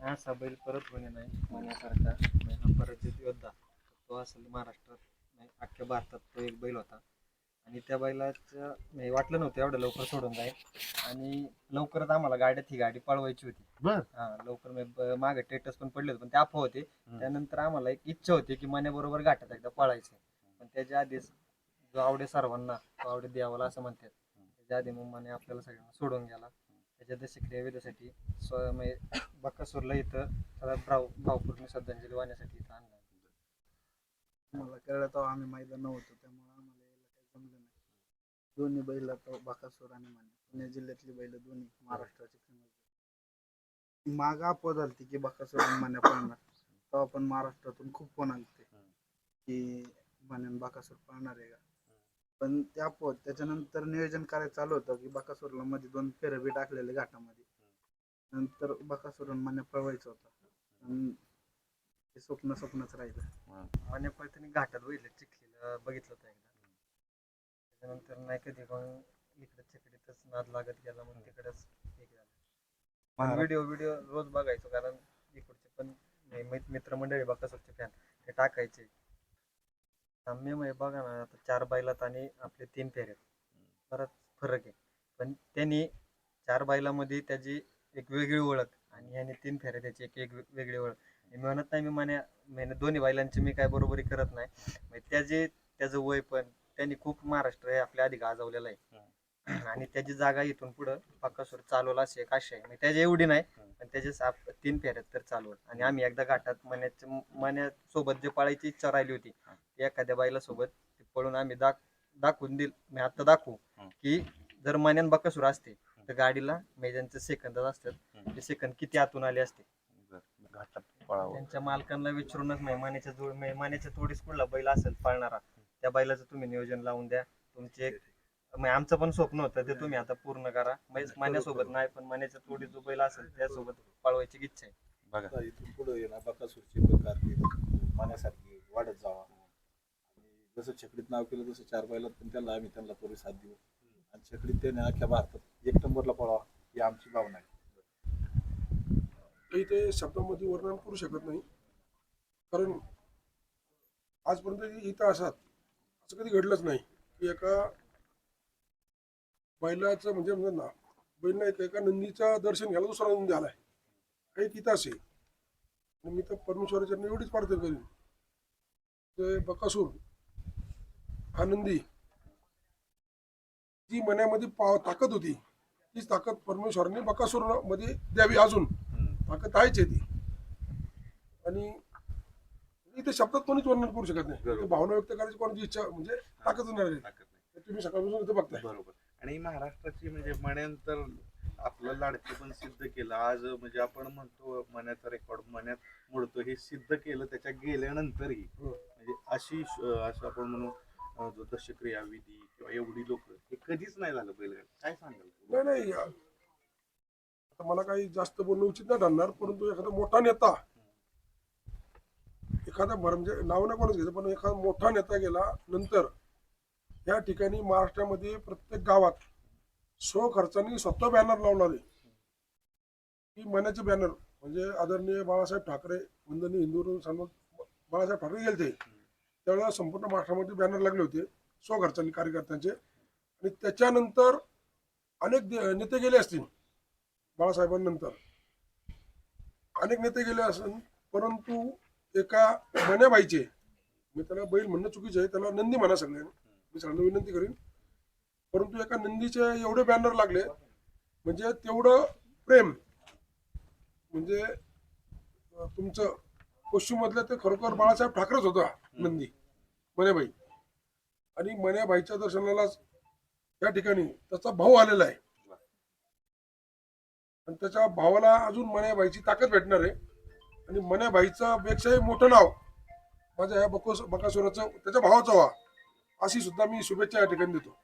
असा बैल परत होणे नाही. म्हणण्यासारखा म्हणजे हा पराजित योद्धा तो असेल महाराष्ट्रात नाही अख्ख्या भारतात तो एक बैल होता. आणि त्या बैलाचं म्हणजे वाटलं नव्हतं एवढं लवकर सोडून जाईल. आणि लवकरच आम्हाला गाड्यात ही गाडी पळवायची होती. बर. हा लवकर म्हणजे मागे टेटस पण पडले होते पण ते अफवा होते. त्यानंतर आम्हाला एक इच्छा होती की मण्याबरोबर गाठात एकदा पळायचं. पण त्याच्या आधीच जो आवडे सर्वांना तो आवडे द्यावाला असं म्हणतात. त्याच्या आधी मग मने आपल्याला सगळ्यांना सोडून गेला. त्याच्या दशक्रिया विधीसाठी स्व म्हणजे बक्कासूरला इथं सगळ्यात भाव भावपूर्ण श्रद्धांजली वाहण्यासाठी इथं आणलं मला कळलं तेव्हा आम्ही मैदान नव्हतो त्यामुळे आम्हाला यायला काही जमलं नाही. दोन्ही बैल तो बाकासूर आणि माने पुणे जिल्ह्यातली बैल दोन्ही महाराष्ट्राची फेमस माग अपवाद आलती की बाकासूर आणि मान्या पळणार. तेव्हा पण महाराष्ट्रातून खूप फोन आलते की मान्यान बाकासूर पळणार आहे का? पण त्या अपवाद त्याच्यानंतर नियोजन करायचं चालू होतं की बाकासूरला मध्ये दोन फेरे बी टाकलेले घाटामध्ये. नंतर बाकासूर आणि मान्या पळवायचं होतं. आणि ते स्वप्न स्वप्नच राहिलं. मने पळताना घाटात बघितलं चिखलीला बघितलं होतं एकदा. त्याच्यानंतर नाही कधी मग इकडे चिकडीतच नाद लागत गेला मग तिकडेच हे झालं व्हिडिओ व्हिडिओ रोज बघायचो कारण इकडचे पण मित- मित्रमंडळी बकासूरचे फॅन ते टाकायचे. साम्य म्हणजे बघा ना आता चार बैलात आणि आपले तीन फेऱ्यात बराच फरक आहे. पण त्यांनी चार बैलामध्ये त्याची एक वेगळी ओळख आणि ह्याने तीन फेऱ्या त्याची एक एक वेगळी ओळख. मी म्हणत नाही मी म्हणे म्हणजे दोन्ही बैलांची मी काय बरोबरी करत नाही. म्हणजे त्याचे त्याचं वय पण त्यांनी खूप महाराष्ट्र हे आपल्या आधी गाजवलेलं आहे. आणि त्याची जागा इथून पुढं पक्कासूर चालवला असे एक आशा आहे. त्याची एवढी नाही पण त्याचे साप तीन फेऱ्यात तर चालवत आणि आम्ही एकदा घाटात मण्याच्या मण्यासोबत जे पळायची इच्छा राहिली होती एखाद्या बाईला सोबत ती पळून आम्ही दाख दाखवून दिल मी आता दाखवू की जर मन्यान बकासूर असते तर गाडीला मेजनचे सेकंदच असतात. ते सेकंद किती आतून आले असते? त्यांच्या मालकांना विचारूनच मेहमानाच्या जोड मेहमानाच्या तोडीस कुठला बैल असेल पाळणारा त्या बैलाचं तुम्ही नियोजन लावून द्या. तुमचे आमचं पण स्वप्न होतं ते तुम्ही आता पूर्ण करा. म्हणजे मान्यासोबत नाही पण मान्याच्या तोडी जो बैल असेल त्यासोबत पळवायची इच्छा आहे. बघा. इथून पुढे ना बकासूरची पण कारकीर्द मान्यासारखी वाढत जावा. जसं छकडीत नाव केलं तसं चार बैलात पण त्याला आम्ही त्यांना पुढे साथ देऊ. आणि छकडीत त्याने अख्ख्या भारतात एक नंबरला पळावा ही आमची भावना आहे. काही ते शब्दामध्ये वर्णन करू शकत नाही. कारण आजपर्यंत इतिहासात असं कधी घडलंच नाही की एका बैलाचं म्हणजे म्हणजे ना बैल नाही एका नंदीचा दर्शन घ्यायला दुसरा नंदी आलाय. काही इतिहास आहे मी तर परमेश्वराच्या एवढीच प्रार्थना करीन. ते बकासूर. हा नंदी जी मनामध्ये पाव ताकद होती तीच ताकद परमेश्वराने बकासूरमध्ये द्यावी अजून. ताकद आहेच आहे ती. आणि इथे शब्दात कोणीच वर्णन करू शकत नाही. भावना व्यक्त करायची कोणाची इच्छा म्हणजे ताकद. ताकद नाही. तुम्ही सकाळपासून इथे बघताय. बरोबर. आणि महाराष्ट्राची म्हणजे मण्यानंतर आपलं लाडकी पण सिद्ध केलं. आज म्हणजे आपण म्हणतो मण्याचा रेकॉर्ड मण्यात मोडतो. हे सिद्ध केलं त्याच्या गेल्यानंतरही हो. म्हणजे अशी असं आपण म्हणू दशक्रिया विधी किंवा एवढी लोक हे कधीच नाही झालं बैलगाडी. काय सांगाल? नाही नाही आता मला काही जास्त बोलणं उचित नाही ठरणार परंतु एखादा मोठा नेता एखादा भर- म्हणजे नाव नाही कोणच घ्यायचं पण एखादा मोठा नेता गेला नंतर या ठिकाणी महाराष्ट्रामध्ये प्रत्येक गावात स्व खर्चाने स्वतः बॅनर लावणारे की मनाचे बॅनर म्हणजे आदरणीय बाळासाहेब ठाकरे वंदनीय हिंदू सन्मान बाळासाहेब ठाकरे गेले ते त्यावेळेला संपूर्ण महाराष्ट्रामध्ये बॅनर लागले होते स्वघरच्यांनी कार्यकर्त्यांचे. आणि त्याच्यानंतर अनेक दे- नेते गेले असतील बाळासाहेबांनंतर. अनेक नेते गेले असतील परंतु एका मण्याबाईचे मी त्याला बैल म्हणणं चुकीचं आहे त्याला नंदी म्हणा सगळ्यांनी. मी सगळ्यांना विनंती करीन. परंतु एका नंदीचे एवढे बॅनर लागले म्हणजे तेवढं प्रेम म्हणजे तुमचं तुमचं पश्चिममधलं ते खरोखर बाळासाहेब ठाकरेच होता नंदी मण्याबाई. आणि मण्याबाईच्या दर्शनालाच या ठिकाणी त्याचा भाऊ आलेला आहे. आणि त्याच्या भावाला अजून मण्याबाईची ताकद भेटणार आहे. आणि मण्याबाईचं पेक्षाही मोठं नाव माझ्या या बकोस बकासुराचं त्याच्या भावाचं व्हा अशी सुद्धा मी शुभेच्छा या ठिकाणी देतो.